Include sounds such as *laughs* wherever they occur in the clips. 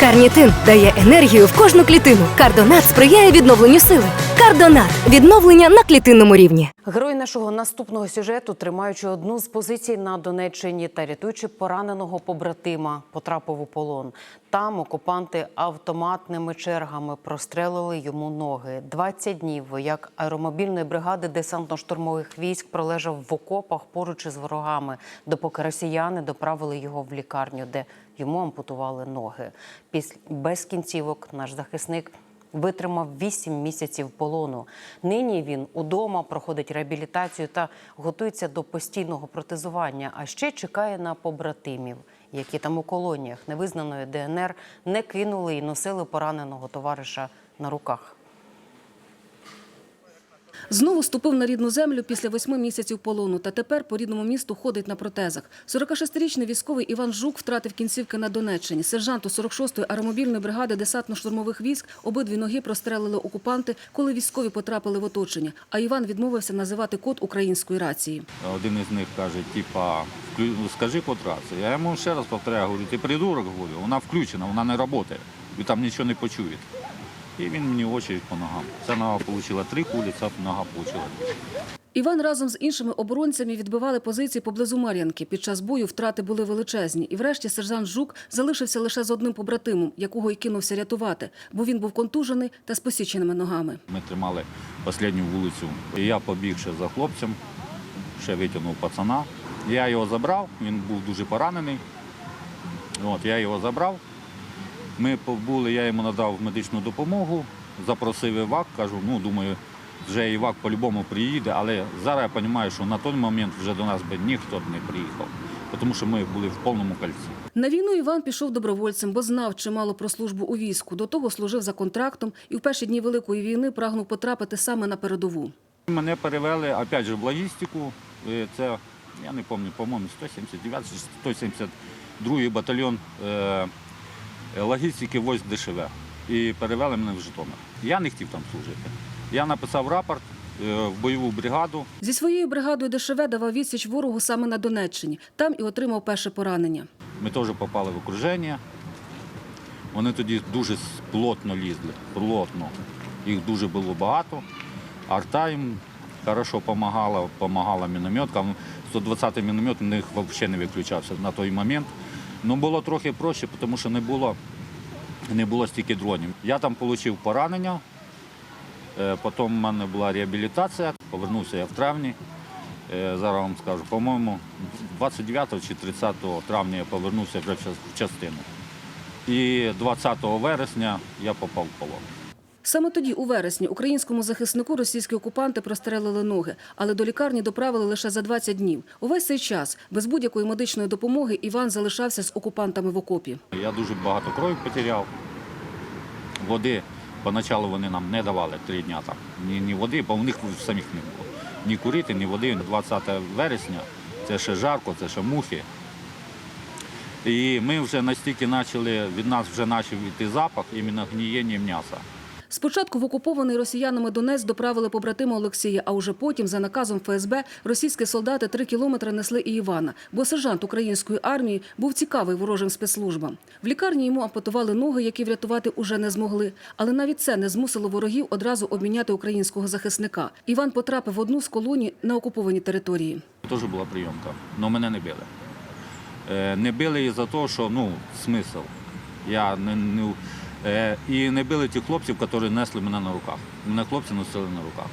Карнітин дає енергію в кожну клітину. Кардонат сприяє відновленню сили. Кардонат відновлення на клітинному рівні. Герой нашого наступного сюжету, тримаючи одну з позицій на Донеччині та рятуючи пораненого побратима, потрапив у полон. Там окупанти автоматними чергами прострелили йому ноги. 20 днів як аеромобільної бригади десантно-штурмових військ пролежав в окопах поруч із ворогами, допоки росіяни доправили його в лікарню, де йому ампутували ноги. Після без кінцівок наш захисник витримав 8 місяців полону. Нині він удома проходить реабілітацію та готується до постійного протезування, а ще чекає на побратимів, які там у колоніях невизнаної ДНР не кинули і носили пораненого товариша на руках. Знову ступив на рідну землю після восьми місяців полону та тепер по рідному місту ходить на протезах. 46-річний військовий Іван Жук втратив кінцівки на Донеччині. Сержанту 46-ї аеромобільної бригади десантно-штурмових військ обидві ноги прострелили окупанти, коли військові потрапили в оточення. А Іван відмовився називати код української рації. Один із них каже, типа, «Вклю- скажи код рації. Я йому ще раз повторяю, говорю, ти придурок, говорю, вона включена, вона не працює. Ви там нічого не почуєте. І він мені очередь по ногам. Ця нога отримала три кулі, ця нога отримала дві. Іван разом з іншими оборонцями відбивали позиції поблизу Мар'янки. Під час бою втрати були величезні. І врешті сержант Жук залишився лише з одним побратимом, якого й кинувся рятувати, бо він був контужений та з посіченими ногами. Ми тримали останню вулицю. І я побіг ще за хлопцем, ще витягнув пацана. Я його забрав, він був дуже поранений. От, я його забрав. Ми побули, я йому надав медичну допомогу, запросив івак, кажу, ну думаю, вже івак по-любому приїде, але зараз я розумію, що на той момент вже до нас би ніхто б не приїхав, тому що ми були в повному кольці. На війну Іван пішов добровольцем, бо знав чимало про службу у війську. До того служив за контрактом і в перші дні Великої війни прагнув потрапити саме на передову. Мене перевели опять же в логістику. Е, Це я не пам'ятаю, по-моєму, 179 чи 172 батальйон е, логістики войск ДШВ. І перевели мене в Житомир. Я не хотів там служити. Я написав рапорт е, в бойову бригаду. Зі своєю бригадою ДШВ давав відсіч ворогу саме на Донеччині. Там і отримав перше поранення. Ми теж попали в окруження. Вони тоді дуже плотно лізли, плотно. Їх дуже було багато. Арта їм хорошо допомагала, допомагала мінометка. 120-й міномет у них взагалі не виключався на той момент. Ну було трохи проще, тому що не було, не було стільки дронів. Я там отримав поранення, е, потім в мене була реабілітація, повернувся я в травні. Е, Зараз вам скажу, по-моєму, 29 чи 30 травня я повернувся вже в частину. І 20 вересня я попав в полон. Саме тоді, у вересні, українському захиснику російські окупанти прострелили ноги, але до лікарні доправили лише за 20 днів. Увесь цей час, без будь-якої медичної допомоги, Іван залишався з окупантами в окопі. Я дуже багато крові потеряв. Води поначалу вони нам не давали три дні там. Ні, ні води, бо в них самих не було. Ні курити, ні води. 20 вересня це ще жарко, це ще мухи. І ми вже настільки почали, від нас вже почав йти запах іменно гнієння м'яса. Спочатку в окупований росіянами Донець доправили побратима Олексія, а уже потім, за наказом ФСБ, російські солдати три кілометри несли і Івана, бо сержант української армії був цікавий ворожим спецслужбам. В лікарні йому ампутували ноги, які врятувати уже не змогли. Але навіть це не змусило ворогів одразу обміняти українського захисника. Іван потрапив в одну з колоній на окупованій території. Теж була прийомка, але мене не били. Е, Не били із-за того, що ну, смисл. Я не, не, і не били ті хлопців, які несли мене на руках. Мене хлопці носили на руках.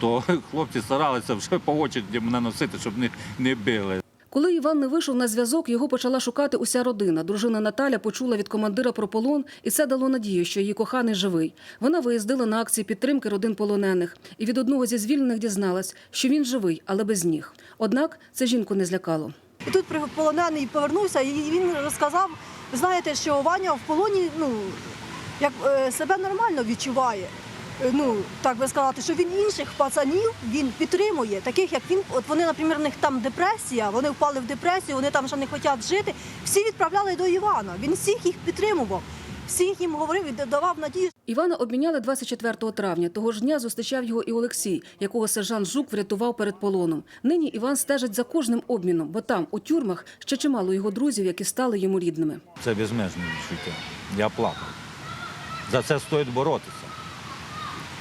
То *laughs* хлопці старалися вже по очереді мене носити, щоб не, не били. Коли Іван не вийшов на зв'язок, його почала шукати уся родина. Дружина Наталя почула від командира про полон, і це дало надію, що її коханий живий. Вона виїздила на акції підтримки родин полонених і від одного зі звільнених дізналась, що він живий, але без ніг. Однак це жінку не злякало. І тут при- полонений повернувся, і він розказав, знаєте, що Ваня в полоні ну, як, е, себе нормально відчуває. Е, Ну, так би сказати, що він інших пацанів він підтримує, таких як він. От вони, наприклад, в них там депресія, вони впали в депресію, вони там вже не хочуть жити. Всі відправляли до Івана. Він всіх їх підтримував. всіх їм говорив і давав надію. Івана обміняли 24 травня. Того ж дня зустрічав його і Олексій, якого сержант Жук врятував перед полоном. Нині Іван стежить за кожним обміном, бо там, у тюрмах, ще чимало його друзів, які стали йому рідними. Це безмежне відчуття. Я плакав. За це стоїть боротися.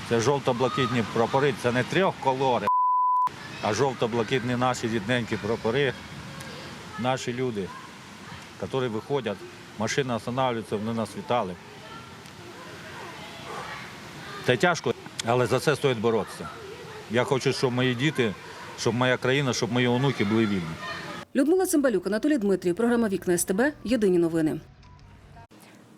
Це жовто-блакитні прапори, це не трьохколори, а жовто-блакитні наші рідненькі прапори, наші люди, які виходять, машина останавливається, вони нас вітали. Це тяжко, але за це стоїть боротися. Я хочу, щоб мої діти, щоб моя країна, щоб мої онуки були вільні. Людмила Цимбалюк, Анатолій Дмитрів, програма Вікна СТБ. Єдині новини.